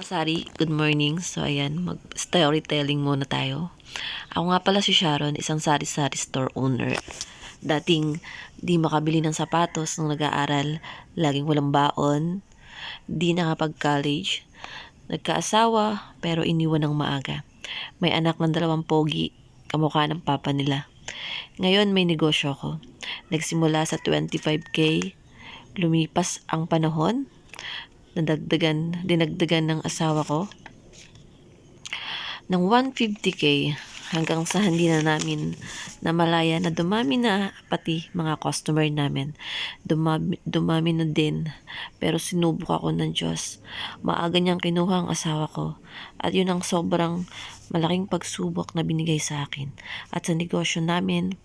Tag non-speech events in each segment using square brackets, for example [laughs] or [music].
kasari, good morning. So ayan, mag storytelling muna tayo. Ako nga pala si Sharon, isang sari-sari store owner. Dating di makabili ng sapatos nung nag-aaral, laging walang baon, di nakapag-college, nagkaasawa pero iniwan ng maaga. May anak ng dalawang pogi, kamukha ng papa nila. Ngayon may negosyo ko. Nagsimula sa 25k, lumipas ang panahon, nadagdagan, dinagdagan ng asawa ko ng 150k hanggang sa hindi na namin namalaya na dumami na pati mga customer namin. Dumami, dumami na din. Pero sinubok ako ng Diyos. Maaga niyang kinuha ang asawa ko. At yun ang sobrang malaking pagsubok na binigay sa akin. At sa negosyo namin,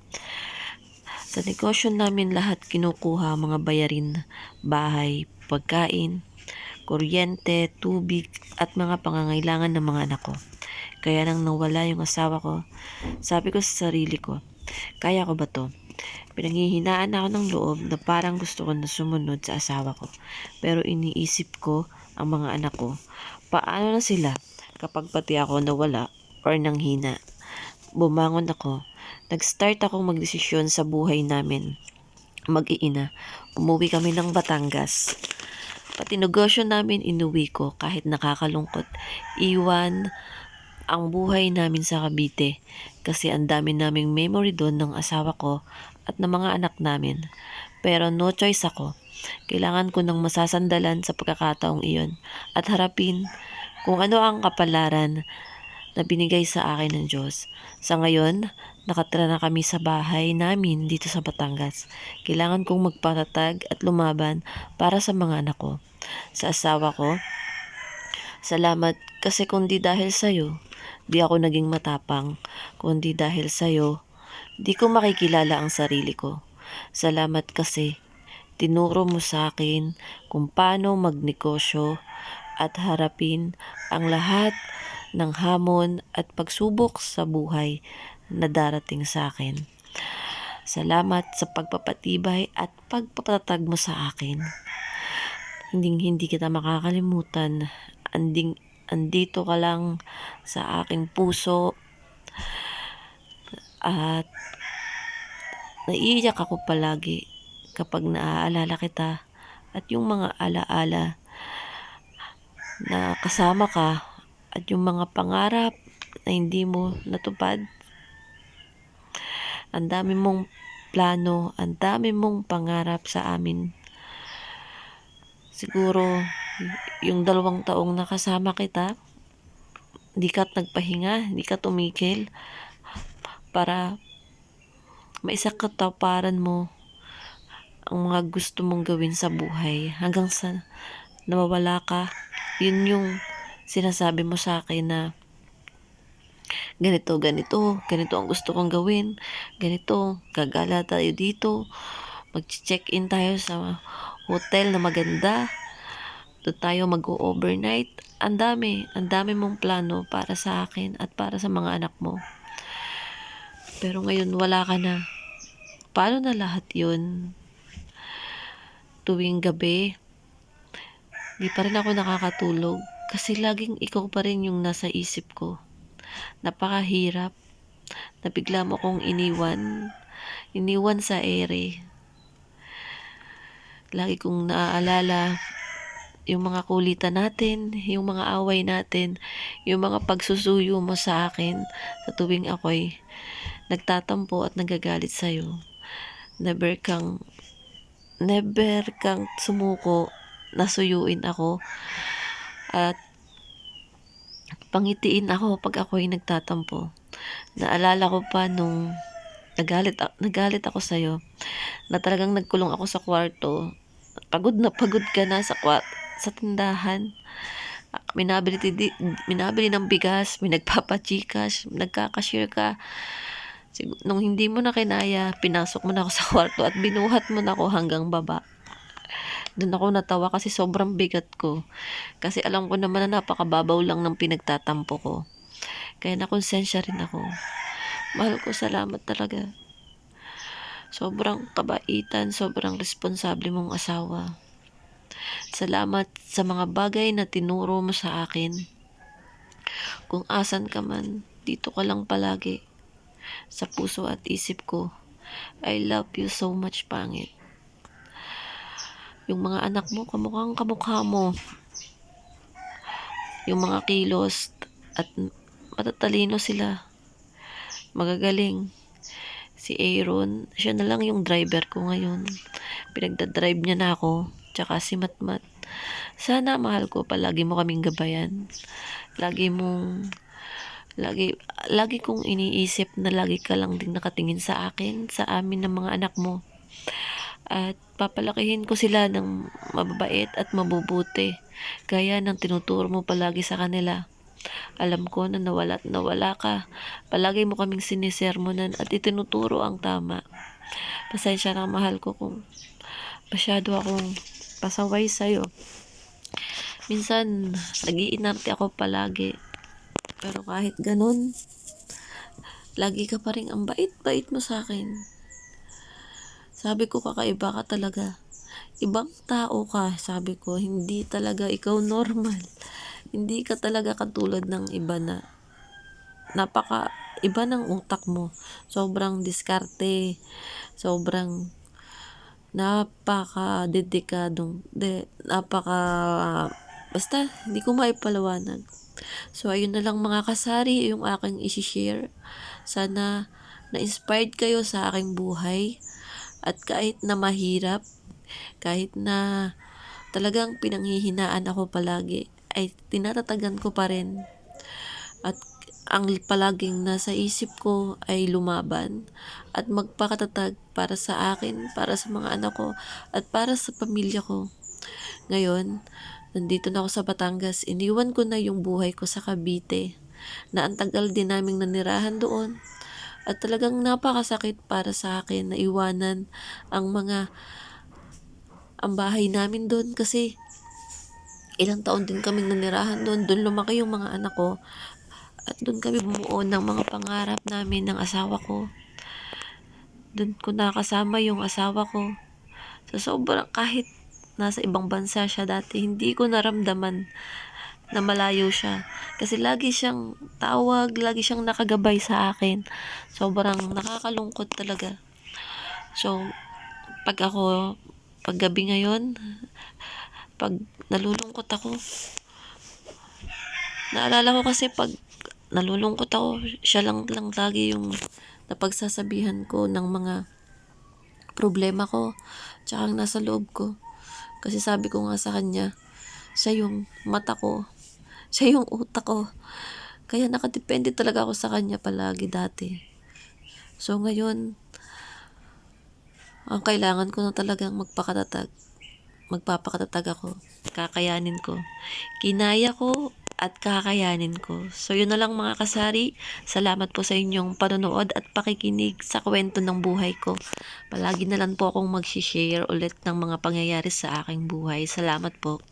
sa negosyo namin lahat kinukuha mga bayarin, bahay, pagkain, kuryente, tubig, at mga pangangailangan ng mga anak ko. Kaya nang nawala yung asawa ko, sabi ko sa sarili ko, kaya ko ba to? Pinanghihinaan ako ng loob na parang gusto ko na sumunod sa asawa ko. Pero iniisip ko ang mga anak ko. Paano na sila kapag pati ako nawala or nanghina? Bumangon ako. Nag-start akong magdesisyon sa buhay namin. Mag-iina. Umuwi kami ng Batangas. Pati negosyo namin inuwi ko kahit nakakalungkot. Iwan ang buhay namin sa Cavite kasi ang dami naming memory doon ng asawa ko at ng mga anak namin. Pero no choice ako. Kailangan ko ng masasandalan sa pagkakataong iyon at harapin kung ano ang kapalaran na binigay sa akin ng Diyos. Sa ngayon, nakatira na kami sa bahay namin dito sa Batangas. Kailangan kong magpatatag at lumaban para sa mga anak ko. Sa asawa ko, salamat kasi kung di dahil sa'yo, di ako naging matapang. Kung di dahil sa'yo, di ko makikilala ang sarili ko. Salamat kasi tinuro mo sa akin kung paano magnegosyo at harapin ang lahat ng hamon at pagsubok sa buhay na darating sa akin. Salamat sa pagpapatibay at pagpapatatag mo sa akin. Hindi hindi kita makakalimutan. Anding andito ka lang sa aking puso. At naiiyak ako palagi kapag naaalala kita at yung mga alaala na kasama ka at yung mga pangarap na hindi mo natupad. Ang dami mong plano, ang dami mong pangarap sa amin. Siguro, yung dalawang taong nakasama kita, hindi ka nagpahinga, hindi ka tumigil para maisakataparan mo ang mga gusto mong gawin sa buhay hanggang sa nawawala ka. Yun yung sinasabi mo sa akin na ganito, ganito, ganito ang gusto kong gawin, ganito, gagala tayo dito, mag-check-in tayo sa hotel na maganda, doon tayo mag-overnight. Ang dami, ang dami mong plano para sa akin at para sa mga anak mo. Pero ngayon wala ka na. Paano na lahat yun? Tuwing gabi, di pa rin ako nakakatulog kasi laging ikaw pa rin yung nasa isip ko. Napakahirap na bigla mo kong iniwan. Iniwan sa ere. Lagi kong naaalala yung mga kulitan natin, yung mga away natin, yung mga pagsusuyo mo sa akin sa tuwing ako'y nagtatampo at nagagalit sa'yo. Never kang, never kang sumuko, nasuyuin ako at pangitiin ako pag ako'y nagtatampo. Naalala ko pa nung nagalit, nagalit ako sa'yo na talagang nagkulong ako sa kwarto. Pagod na pagod ka na sa sa tindahan. Minabili, di, minabili ng bigas, may nagpapachikas, nagkakashare ka. Sigur, nung hindi mo na kinaya, pinasok mo na ako sa kwarto at binuhat mo na ako hanggang baba. Doon ako natawa kasi sobrang bigat ko. Kasi alam ko naman na napakababaw lang ng pinagtatampo ko. Kaya nakonsensya rin ako. Mahal ko, salamat talaga. Sobrang kabaitan, sobrang responsable mong asawa. Salamat sa mga bagay na tinuro mo sa akin. Kung asan ka man, dito ka lang palagi. Sa puso at isip ko. I love you so much, pangit. Yung mga anak mo, kamukhang kamukha mo. Yung mga kilos at matatalino sila. Magagaling. Si Aaron, siya na lang yung driver ko ngayon. Pinagdadrive niya na ako. Tsaka si Matmat. Sana mahal ko, palagi mo kaming gabayan. Lagi mong lagi lagi kong iniisip na lagi ka lang din nakatingin sa akin, sa amin ng mga anak mo. At papalakihin ko sila ng mababait at mabubuti. Gaya ng tinuturo mo palagi sa kanila. Alam ko na nawala at nawala ka. Palagi mo kaming sinisermonan at itinuturo ang tama. Pasensya na mahal ko kung masyado akong pasaway sa'yo. Minsan, nagiinarte ako palagi. Pero kahit ganun, lagi ka pa rin ang bait-bait mo sa akin. Sabi ko kakaiba ka talaga. Ibang tao ka, sabi ko. Hindi talaga ikaw normal. [laughs] Hindi ka talaga katulad ng iba na napaka iba ng utak mo. Sobrang diskarte. Sobrang napaka dedikadong de, napaka basta hindi ko maipalawanag. So ayun na lang mga kasari yung aking i-share. Sana na-inspired kayo sa aking buhay at kahit na mahirap, kahit na talagang pinanghihinaan ako palagi, ay tinatatagan ko pa rin. At ang palaging nasa isip ko ay lumaban at magpakatatag para sa akin, para sa mga anak ko, at para sa pamilya ko. Ngayon, nandito na ako sa Batangas, iniwan ko na yung buhay ko sa Cavite, na ang tagal din naming nanirahan doon. At talagang napakasakit para sa akin na iwanan ang mga ang bahay namin doon kasi ilang taon din kaming nanirahan doon. Doon lumaki yung mga anak ko. At doon kami bumuo ng mga pangarap namin ng asawa ko. Doon ko nakasama yung asawa ko. Sa sobrang kahit nasa ibang bansa siya dati, hindi ko naramdaman na malayo siya. Kasi lagi siyang tawag, lagi siyang nakagabay sa akin. Sobrang nakakalungkot talaga. So, pag ako, pag gabi ngayon, pag nalulungkot ako, naalala ko kasi pag nalulungkot ako, siya lang lang lagi yung napagsasabihan ko ng mga problema ko, tsaka nasa loob ko. Kasi sabi ko nga sa kanya, siya yung mata ko, siya yung utak ko. Kaya nakadepende talaga ako sa kanya palagi dati. So ngayon, ang kailangan ko na talagang magpakatatag. Magpapakatatag ako. Kakayanin ko. Kinaya ko at kakayanin ko. So yun na lang mga kasari. Salamat po sa inyong panonood at pakikinig sa kwento ng buhay ko. Palagi na lang po akong mag-share ulit ng mga pangyayari sa aking buhay. Salamat po.